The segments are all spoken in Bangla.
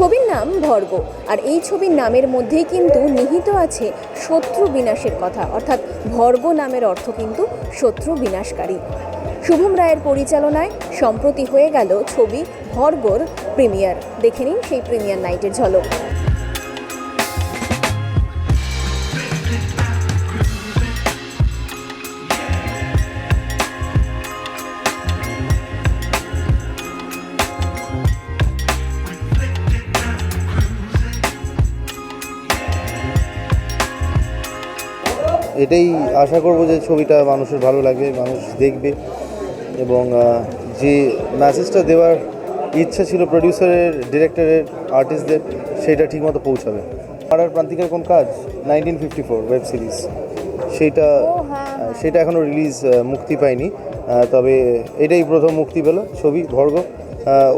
ছবির নাম ভর্গ আর এই ছবির নামের মধ্যেই কিন্তু নিহিত আছে শত্রু বিনাশের কথা। অর্থাৎ ভর্গ নামের অর্থ কিন্তু শত্রু বিনাশকারী। শুভম রায়ের পরিচালনায় সম্প্রতি হয়ে গেল ছবি ভর্গর প্রিমিয়ার। দেখে নিন সেই প্রিমিয়ার নাইটের ঝলক। এটাই আশা করব যে ছবিটা মানুষের ভালো লাগবে মানুষ দেখবে এবং যে মেসেজটা দেওয়ার ইচ্ছা ছিল প্রডিউসারের ডিরেক্টরের আর্টিস্টদের সেটা ঠিকমতো পৌঁছাবে। পাড়ার প্রান্তিকের কোন কাজ? Nineteen fifty four web series সেইটা সেটা এখনও রিলিজ মুক্তি পায়নি। তবে এটাই প্রথম মুক্তি পেল ছবি ভর্গ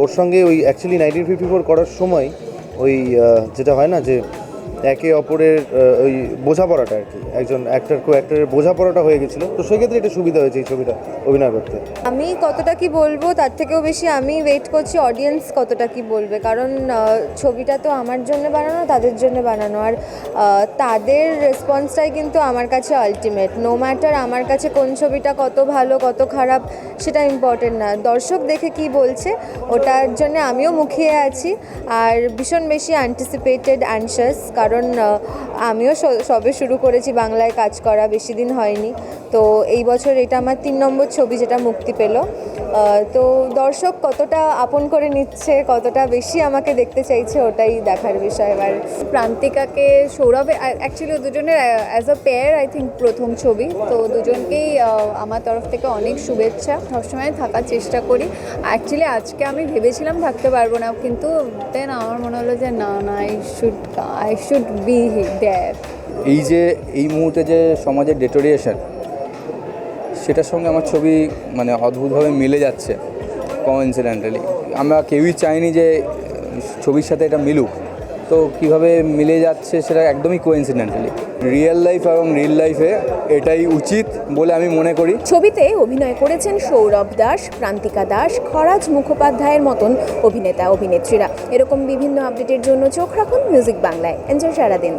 ওর সঙ্গে ওই অ্যাকচুয়ালি নাইনটিন ফিফটি ফোর করার সময় ওই যেটা হয় না যে একে অপরের ওই বোঝাপড়াটা আর কি। একজন অ্যাক্টর কো অ্যাক্টরের বোঝাপড়াটা হয়ে গেছিল। তো সেক্ষেত্রে এটা সুবিধা হয়েছে এই ছবিটা, অভিনয় করতে। আমি কতটা কি বলব, তার থেকেও বেশি আমি ওয়েট করছি অডিয়েন্স কতটা কি বলবে। কারণ ছবিটা তো আমার জন্য বানানো, তাদের জন্য বানানো। আর তাদের রেসপন্সটাই কিন্তু আমার কাছে আলটিমেট নো ম্যাটার আমার কাছে কোন ছবিটা কত ভালো, কত খারাপ, সেটা ইম্পর্টেন্ট না। দর্শক দেখে কি বলছে, ওটার জন্য আমিও মুখিয়ে আছি। আর ভীষণ বেশি অ্যান্টিসিপেটেড অ্যানশাস কারণ আহ, আমিও সবে শুরু করেছি বাংলায় কাজ করা বেশি দিন হয়নি। তো এই বছর এটা আমার তিন নম্বর ছবি যেটা মুক্তি পেল। তো দর্শক কতটা আপন করে নিচ্ছে, কতটা বেশি আমাকে দেখতে চাইছে ওটাই দেখার বিষয়। এবার প্রান্তিকাকে সৌরভ অ্যাকচুয়ালি দুজনের as a pair I think প্রথম ছবি। তো দুজনকেই আমার তরফ থেকে অনেক শুভেচ্ছা। সবসময় থাকার চেষ্টা করি। অ্যাকচুয়ালি আজকে আমি ভেবেছিলাম থাকতে পারব না, কিন্তু দেন আমার মনে হলো যে না না I should I should be there এই যে, এই মুহূর্তে যে সমাজের ডেটোরিয়েশন সেটার সঙ্গে আমার ছবি মানে অদ্ভুতভাবে মিলে যাচ্ছে কোইন্সিডেন্টালি আমরা কেউই চাইনি যে ছবির সাথে এটা মিলুক। তো কীভাবে মিলে যাচ্ছে সেটা একদমই কোইন্সিডেন্টালি রিয়েল লাইফ এবং রিয়েল লাইফে এটাই উচিত বলে আমি মনে করি। ছবিতে অভিনয় করেছেন সৌরভ দাস প্রান্তিকা দাস, খরাজ মুখোপাধ্যায়ের মতন অভিনেতা, অভিনেত্রীরা। এরকম বিভিন্ন আপডেটের জন্য চোখ রাখুন মিউজিক বাংলায় এনজয় সারাদিন।